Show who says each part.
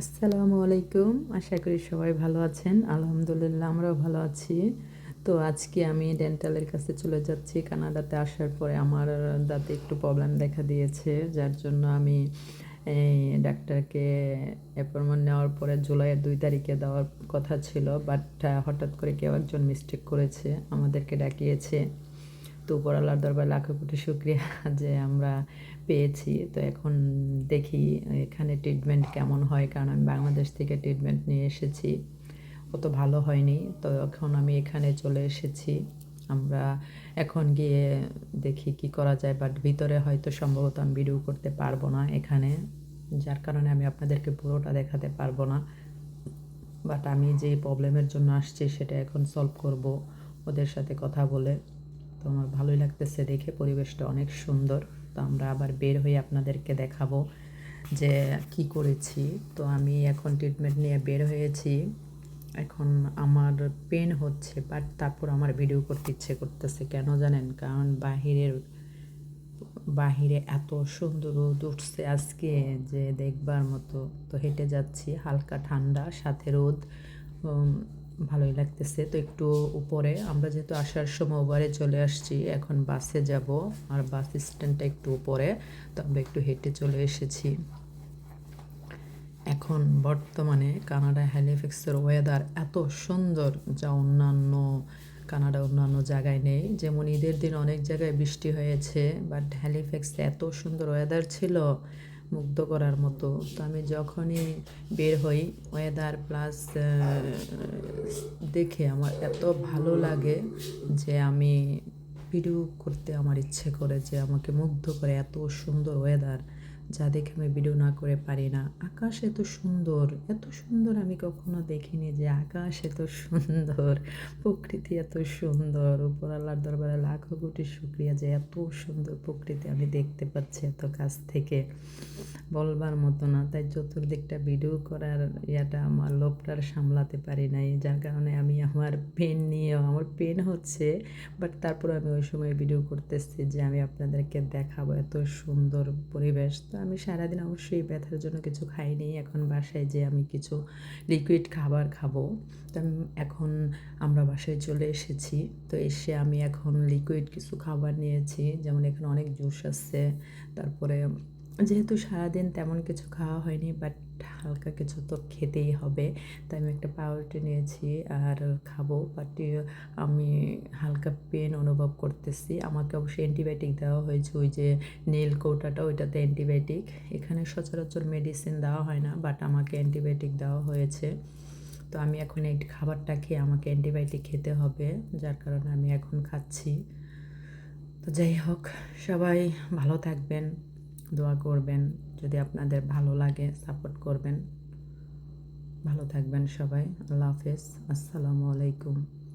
Speaker 1: আসসালামু আলাইকুম। আশা করি সবাই ভালো আছেন। আলহামদুলিল্লাহ, আমরাও ভালো আছি। তো আজকে আমি ডেন্টালের কাছে চলে যাচ্ছি। কানাডাতে আসার পরে আমার দাঁতে একটু প্রবলেম দেখা দিয়েছে, যার জন্য আমি এই ডাক্তারকে অ্যাপয়েন্টমেন্ট নেওয়ার পরে জুলাইয়ের দুই তারিখে দেওয়ার কথা ছিল বাট হঠাৎ করে কেউ একজন মিস্টেক করেছে, আমাদেরকে ডাকিয়েছে। তো উপরালার দরবার লাখো কোটি শুক্রিয়া যে আমরা পেয়েছি। তো এখন দেখি এখানে ট্রিটমেন্ট কেমন হয়, কারণ আমি বাংলাদেশ থেকে ট্রিটমেন্ট নিয়ে এসেছি। অত ভালো হয়নি। তো এখন আমি এখানে চলে এসেছি। আমরা এখন গিয়ে দেখি কি করা যায় বাট ভিতরে হয়তো সম্ভবত আমি ভিডিও করতে পারব না এখানে, যার কারণে আমি আপনাদেরকে পুরোটা দেখাতে পারব না। বাট আমি যে প্রবলেমের জন্য আসছি, সেটা এখন সলভ করব ওদের সাথে কথা বলে। তো আমার ভালোই লাগতেছে দেখে, পরিবেশটা অনেক সুন্দর। তো আমরা আবার বের হয়ে আপনাদেরকে দেখাবো যে কি করেছি। তো আমি এখন ট্রিটমেন্ট নিয়ে বের হয়েছি। এখন আমার পেন হচ্ছে বাট তারপর আমার ভিডিও করতে ইচ্ছে করতেছে। কেন জানেন? কারণ বাহিরের, বাহিরে এত সুন্দর রোদ উঠছে আজকে যে দেখবার মতো। তো হেঁটে যাচ্ছি, হালকা ঠান্ডা, সাথে রোদ। ভালোই লাগতেছে। তো একটু উপরে, আমরা যেহেতু আসার সময় ওভারে চলে আসছি, এখন বাসে যাব, আর বাস স্ট্যান্ডটা একটু উপরে, তো আমরা একটু হেঁটে চলে এসেছি। এখন বর্তমানে কানাডা হ্যালিফিক্সের ওয়েদার এত সুন্দর যা অন্যান্য কানাডা অন্যান্য জায়গায় নেই। যেমন ঈদের দিন অনেক জায়গায় বৃষ্টি হয়েছে বাট হ্যালিফ্যাক্সে এত সুন্দর ওয়েদার ছিল মুগ্ধ করার মতো। তো আমি যখনই বের হই ওয়েদার প্লাস দেখে আমার এত ভালো লাগে যে আমি ভিডিও করতে আমার ইচ্ছে করে, যে আমাকে মুগ্ধ করে এত সুন্দর ওয়েদার যা দেখে আমি ভিডিও না করে পারি না। আকাশ এত সুন্দর এত সুন্দর আমি কখনো দেখিনি যে আকাশ এত সুন্দর, প্রকৃতি এত সুন্দর। উপর আল্লাহর দরবারে লাখো কোটি শুক্রিয়া যে এত সুন্দর প্রকৃতি আমি দেখতে পাচ্ছি এত কাছ থেকে। বলবার মতো না, তাই চতুর্দিকটা ভিডিও করার ইয়াটা আমার লোভটার সামলাতে পারি নাই। যার কারণে আমি আমার পেন নিয়ে আমার পেন হচ্ছে বাট তারপর আমি ওই সময় ভিডিও করতেছি যে আমি আপনাদেরকে দেখাবো এত সুন্দর পরিবেশ। আমি সারাদিন অবশ্যই ব্যথার জন্য কিছু খাইনি। এখন বাসায় যে আমি কিছু লিকুইড খাবার খাব। তো আমি এখন আমরা বাসায় চলে এসেছি। তো এসে আমি এখন লিকুইড কিছু খাবার নিয়েছি। যেমন এখানে অনেক জুস আছে। তারপরে যেহেতু সারাদিন তেমন কিছু খাওয়া হয়নি বাট হালকা কিছু তো খেতেই হবে, তাই আমি একটা পাউরুটি নিয়েছি আর খাব। বাট আমি হালকা পেন অনুভব করতেছি। আমাকে অবশ্যই অ্যান্টিবায়োটিক দেওয়া হয়েছে, ওই যে নীল কৌটাটা, ওইটাতে অ্যান্টিবায়োটিক এখানে সচরাচর মেডিসিন দেওয়া হয় না বাট আমাকে অ্যান্টিবায়োটিক দেওয়া হয়েছে। তো আমি এখন এই খাবারটা খেয়ে আমাকে অ্যান্টিবায়োটিক খেতে হবে, যার কারণে আমি এখন খাচ্ছি। তো যাই হোক, সবাই ভালো থাকবেন। দোয়া করবেন, যদি আপনাদের ভালো লাগে সাপোর্ট করবেন। ভালো থাকবেন সবাই, আল্লাহ হাফেজ, আসসালামু আলাইকুম।